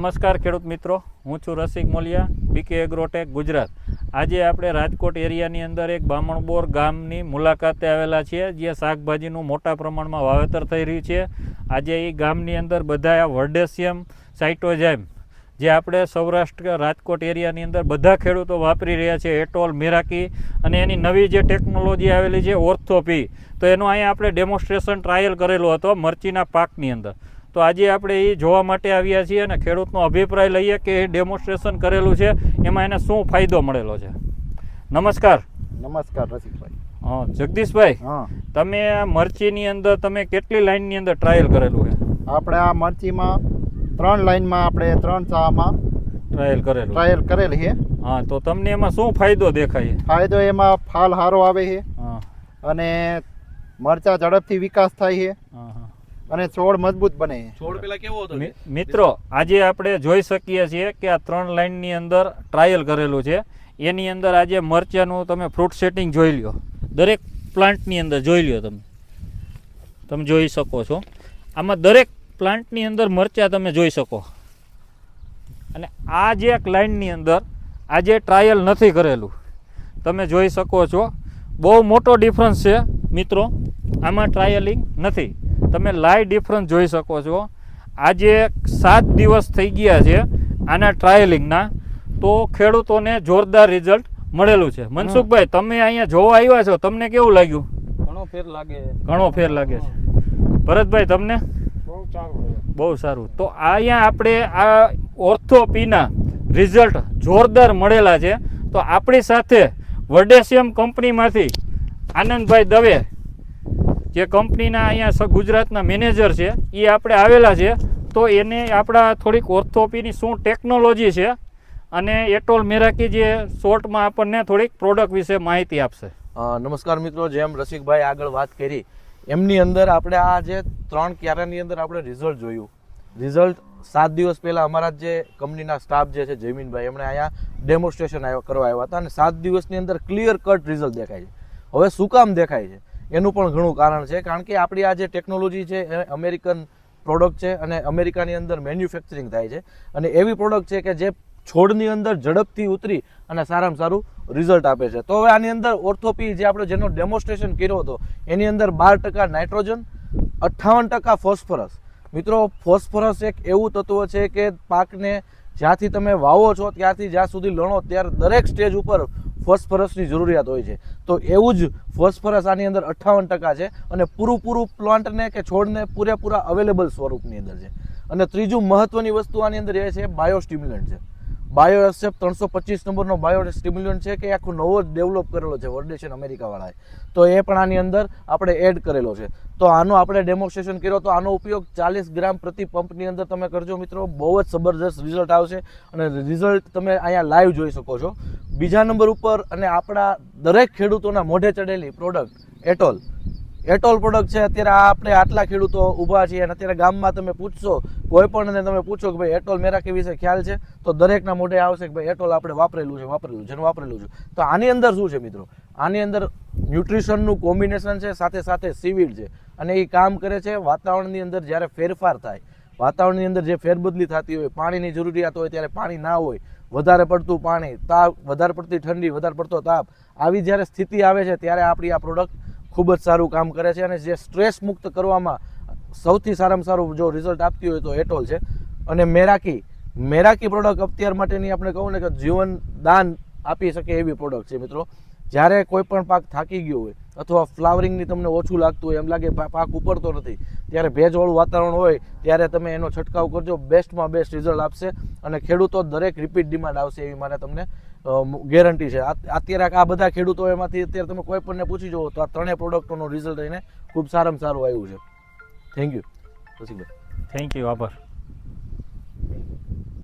નમસ્કાર ખેડૂત મિત્રો, હું છું રસિક મોલિયા બીકે એગ્રોટેક ગુજરાત. આજે આપણે રાજકોટ એરિયાની અંદર એક બામણબોર ગામની મુલાકાતે આવેલા છીએ, જ્યાં શાકભાજીનું મોટા પ્રમાણમાં વાવેતર થઈ રહ્યું છે. આજે એ ગામની અંદર બધા વર્ડેશિયમ સાઇટોજાઇમ, જે આપણે સૌરાષ્ટ્ર રાજકોટ એરિયાની અંદર બધા ખેડૂતો વાપરી રહ્યા છે, એટોલ, મેરાકી, અને એની નવી જે ટેકનોલોજી આવેલી છે, ઓર્થોપી. તો એનું અહીંયા આપણે ડેમોન્સ્ટ્રેશન ટ્રાયલ કરેલો હતો, મરચીના પાકની અંદર. તો આજે આપણે એ જોવા માટે આવ્યા છીએ અને ખેડૂતનો અભિપ્રાય લઈએ કે એ ડેમોન્સ્ટ્રેશન કરેલું છે એમાં એને શું ફાયદો મળેલો છે? નમસ્કાર. નમસ્કાર રસિકભાઈ. હા જગદીશભાઈ હા. તમે આ મરચીની અંદર તમે કેટલી લાઇનની અંદર ટ્રાયલ કરેલું છે? આપણે આ મરચીમાં ત્રણ લાઇનમાં આપણે ત્રણ ચામાં ટ્રાયલ કરેલું. ટ્રાયલ કરેલી છે. હા તો તમને એમાં શું ફાયદો દેખાય? છે ફાયદો એમાં ફાલ સારો આવે છે હા. અને મરચા ઝડપથી વિકાસ થાય છે. અને છોડ મજબૂત બને. છોડ પેલા કેવો હતો મિત્રો આજે આપણે જોઈ શકીએ છીએ કે આ ત્રણ લાઇનની અંદર ટ્રાયલ કરેલું છે. એની અંદર આજે મરચાનું તમે ફ્રૂટ સેટિંગ જોઈ લ્યો. દરેક પ્લાન્ટની અંદર જોઈ લ્યો તમે. તમે જોઈ શકો છો. આમાં દરેક પ્લાન્ટની અંદર મરચાં તમે જોઈ શકો. અને આ જે એક લાઇનની અંદર આજે ટ્રાયલ નથી કરેલું. તમે જોઈ શકો છો. બહુ મોટો ડિફરન્સ છે મિત્રો. આમાં ટ્રાયલિંગ નથી. તમે લાઈવ ડિફરન્સ જોઈ શકો છો. આજે સાત દિવસ થઈ ગયા છે આના ટ્રાયલિંગના તો ખેડૂતોને જોરદાર રિઝલ્ટ મળેલું છે. મનસુખભાઈ તમે અહીંયા જોવા આવ્યા છો. તમને કેવું લાગ્યું? ઘણો ફેર લાગે. ઘણો ફેર લાગે છે. ભરતભાઈ તમને? બહુ સારું બહુ સારું. તો અહીંયા આપણે આ ઓર્થોપીના રિઝલ્ટ જોરદાર મળેલા છે. તો આપણી સાથે વડેશિયમ કંપનીમાંથી આનંદભાઈ દવે જે કંપનીના અહીંયા ગુજરાતના મેનેજર છે એ આપણે આવેલા છે. તો એને આપણા થોડીક ઓર્થોપીની શું ટેકનોલોજી છે અને એટોલ મેરાકી જે શોર્ટમાં આપણને થોડીક પ્રોડક્ટ વિશે માહિતી આપશે. નમસ્કાર મિત્રો, જેમ રસિકભાઈ આગળ વાત કરી, એમની અંદર આપણે આ જે ત્રણ ક્યારાની અંદર આપણે રિઝલ્ટ જોયું. રિઝલ્ટ સાત દિવસ પહેલાં અમારા જે કંપનીના સ્ટાફ જે છે, જયમીનભાઈ, એમણે અહીંયા ડેમોન્સ્ટ્રેશન કરવા આવ્યા હતા અને સાત દિવસની અંદર ક્લિયર કટ રિઝલ્ટ દેખાય છે. હવે શું કામ દેખાય છે? એનું પણ ઘણું કારણ છે, કારણ કે આપણી આ જે ટેકનોલોજી છે, એ અમેરિકન પ્રોડક્ટ છે અને અમેરિકાની અંદર મેન્યુફેક્ચરિંગ થાય છે. અને એવી પ્રોડક્ટ છે કે જે છોડની અંદર ઝડપથી ઉતરી અને સારામાં સારું રિઝલ્ટ આપે છે. તો હવે આની અંદર ઓર્થોપી જે આપણે જેનો ડેમોન્સ્ટ્રેશન કર્યો હતો, એની અંદર બાર ટકા નાઇટ્રોજન અઠ્ઠાવન ટકા ફોસ્ફરસ મિત્રો ફોસ્ફરસ એક એવું તત્વ છે કે પાકને જ્યાંથી તમે વાવો છો, ત્યાંથી જ્યાં સુધી લણો, ત્યારે દરેક સ્ટેજ ઉપર ફોસ્ફરસની જરૂરિયાત હોય છે. તો એવું જ ફોસ્ફરસ આની અંદર અઠ્ઠાવન ટકા છે અને પૂરું પૂરું પ્લાન્ટને કે છોડને પૂરેપૂરા અવેલેબલ સ્વરૂપની અંદર છે. અને ત્રીજું મહત્વની વસ્તુ આની અંદર એ છે, બાયોસ્ટિમ્યુલન્ટ છે. બાયો એસેપ ત્રણસો પચીસ નંબરનો બાયો સ્ટિમ્યુલન્ટ છે કે આખો નવો જ ડેવલપ કરેલો છે વર્ડેશન અમેરિકાવાળાએ. તો એ પણ આની અંદર આપણે એડ કરેલો છે. તો આનો આપણે ડેમોન્સ્ટ્રેશન કર્યો તો આનો ઉપયોગ ચાલીસ ગ્રામ પ્રતિ પંપની અંદર તમે કરજો મિત્રો, બહુ જ જબરદસ્ત રિઝલ્ટ આવશે અને રિઝલ્ટ તમે અહીંયા લાઈવ જોઈ શકો છો. બીજા નંબર ઉપર અને આપણા દરેક ખેડૂતોના મોઢે ચડેલી પ્રોડક્ટ એટોલ. એટોલ પ્રોડક્ટ છે. અત્યારે આ આપણે આટલા ખેડૂતો ઊભા છીએ અને અત્યારે ગામમાં તમે પૂછશો, કોઈ પણ તમે પૂછો કે ભાઈ એટોલ મેરાકી વિશે ખ્યાલ છે? તો દરેકના મોઢે આવશે કે ભાઈ એટોલ આપણે વાપરેલું છે વાપરેલું છે વાપરેલું છે. તો આની અંદર શું છે મિત્રો? આની અંદર ન્યુટ્રિશનનું કોમ્બિનેશન છે, સાથે સાથે સીવીડ છે. અને એ કામ કરે છે વાતાવરણની અંદર જ્યારે ફેરફાર થાય, વાતાવરણની અંદર જે ફેરબદલી થતી હોય, પાણીની જરૂરિયાત હોય ત્યારે પાણી ના હોય, વધારે પડતું પાણી તાપ વધારે પડતી ઠંડી, વધારે પડતો તાપ, આવી જ્યારે સ્થિતિ આવે છે ત્યારે આપણી આ પ્રોડક્ટ ખૂબ જ સારું કામ કરે છે અને જે સ્ટ્રેસ મુક્ત કરવામાં સૌથી સારામાં સારું જો રિઝલ્ટ આપતી હોય તો એટોલ છે. અને મેરાકી મેરાકી પ્રોડક્ટ અત્યાર માટેની આપણે કહું ને કે જીવન દાન આપી શકે એવી પ્રોડક્ટ છે મિત્રો. જ્યારે કોઈ પણ પાક થાકી ગયો હોય અથવા ફ્લાવરિંગની તમને ઓછું લાગતું હોય, એમ લાગે પાક ઉપડતો નથી, ત્યારે ભેજવાળું વાતાવરણ હોય, ત્યારે તમે એનો છંટકાવ કરજો. બેસ્ટમાં બેસ્ટ રિઝલ્ટ આપશે અને ખેડૂતો દરેક રિપીટ ડિમાન્ડ આવશે એવી મારે તમને ગેરંટી છે. અત્યારે આ બધા ખેડૂતો એમાંથી અત્યારે તમે કોઈ પણને પૂછી જુઓ, તો આ ત્રણેય પ્રોડક્ટોનું રિઝલ્ટ એને ખૂબ સારામાં સારું આવ્યું છે. Thank you Rasikbhai thank you આભાર.